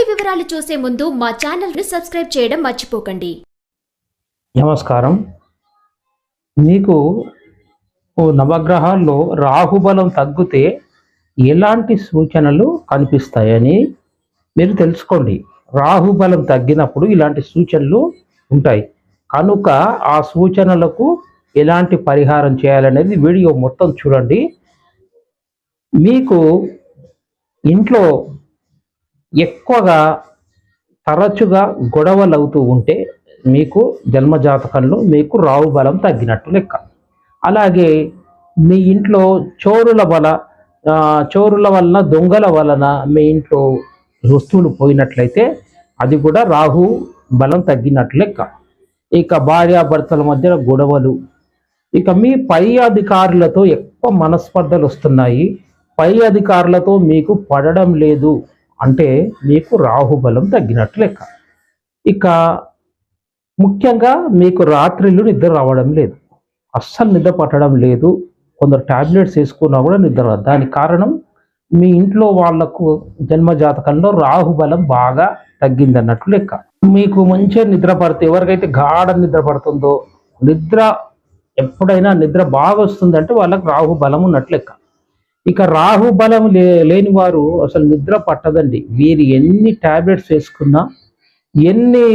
పూర్తి వివరాలు చూసే ముందు మా ఛానల్ను సబ్స్క్రైబ్ చేయడం మర్చిపోకండి. నమస్కారం. మీకు ఓ నవగ్రహాల్లో రాహుబలం తగ్గితే ఎలాంటి సూచనలు కనిపిస్తాయని మీరు తెలుసుకోండి. రాహుబలం తగ్గినప్పుడు ఇలాంటి సూచనలు ఉంటాయి. కనుక ఆ సూచనలకు ఎలాంటి పరిహారం చేయాలనేది వీడియో మొత్తం చూడండి. మీకు ఇంట్లో ఎక్కువగా తరచుగా గొడవలు అవుతూ ఉంటే మీకు జన్మజాతకంలో మీకు రావు బలం తగ్గినట్టు లెక్క. అలాగే మీ ఇంట్లో చోరుల వల చోరుల వలన దొంగల వలన మీ ఇంట్లో వస్తువులు పోయినట్లయితే అది కూడా రాహు బలం తగ్గినట్టు లెక్క. ఇక భార్యాభర్తల మధ్య గొడవలు. ఇక మీ పై అధికారులతో ఎక్కువ మనస్పర్ధలు వస్తున్నాయి పై అధికారులతో మీకు పడడం లేదు. అంటే మీకు రాహుబలం తగ్గినట్టు లెక్క. ఇక ముఖ్యంగా మీకు రాత్రిళ్ళు నిద్ర రావడం లేదు. అస్సలు నిద్ర పట్టడం లేదు. కొందరు టాబ్లెట్స్ వేసుకున్నా కూడా నిద్ర రాదు. దానికి కారణం మీ ఇంట్లో వాళ్ళకు జన్మజాతకంలో రాహుబలం బాగా తగ్గిందన్నట్లు లెక్క. మీకు మంచిగా నిద్ర పడితే ఎవరికైతే గాఢ నిద్ర పడుతుందో నిద్ర ఎప్పుడైనా నిద్ర బాగా వస్తుందంటే వాళ్ళకి రాహు బలం ఉన్నట్లు లెక్క. ఇక రాహు బలం లే లేని వారు అసలు నిద్ర పట్టదండి. వీరు ఎన్ని టాబ్లెట్స్ వేసుకున్నా ఎన్ని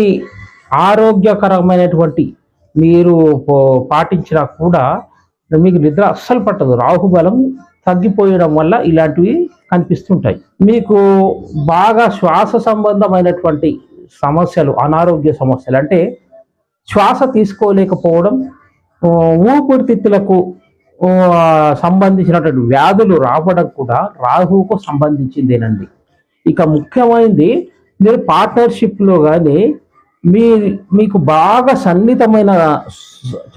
ఆరోగ్యకరమైనటువంటి మీరు పాటించినా కూడా మీకు నిద్ర అస్సలు పట్టదు. రాహుబలం తగ్గిపోయడం వల్ల ఇలాంటివి కనిపిస్తుంటాయి. మీకు బాగా శ్వాస సంబంధమైనటువంటి సమస్యలు అనారోగ్య సమస్యలు అంటే శ్వాస తీసుకోలేకపోవడం ఊపిరితిత్తులకు సంబంధించినటువంటి వ్యాధులు రావడం కూడా రాహువుకు సంబంధించిందేనండి. ఇక ముఖ్యమైనది మీరు పార్ట్నర్షిప్లో కానీ మీ మీకు బాగా సన్నిహితమైన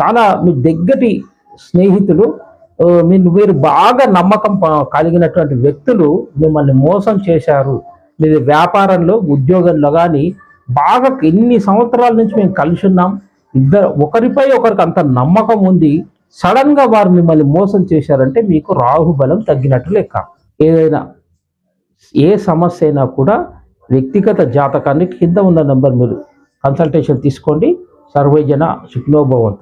చాలా మీ దగ్గటి స్నేహితులు మీరు మీరు బాగా నమ్మకం కలిగినటువంటి వ్యక్తులు మిమ్మల్ని మోసం చేశారు. మీరు వ్యాపారంలో ఉద్యోగంలో కానీ బాగా ఎన్ని సంవత్సరాల నుంచి మేము కలిసి ఉన్నాం ఇద్దరు ఒకరిపై ఒకరికి అంత నమ్మకం ఉంది సడన్గా వారు మిమ్మల్ని మోసం చేశారంటే మీకు రాహుబలం తగ్గినట్టు లెక్క. ఏదైనా ఏ సమస్య అయినా కూడా వ్యక్తిగత జాతకాన్ని కింద ఉన్న నెంబర్ మీరు కన్సల్టేషన్ తీసుకోండి. సర్వేజన శుక్నోభవంతు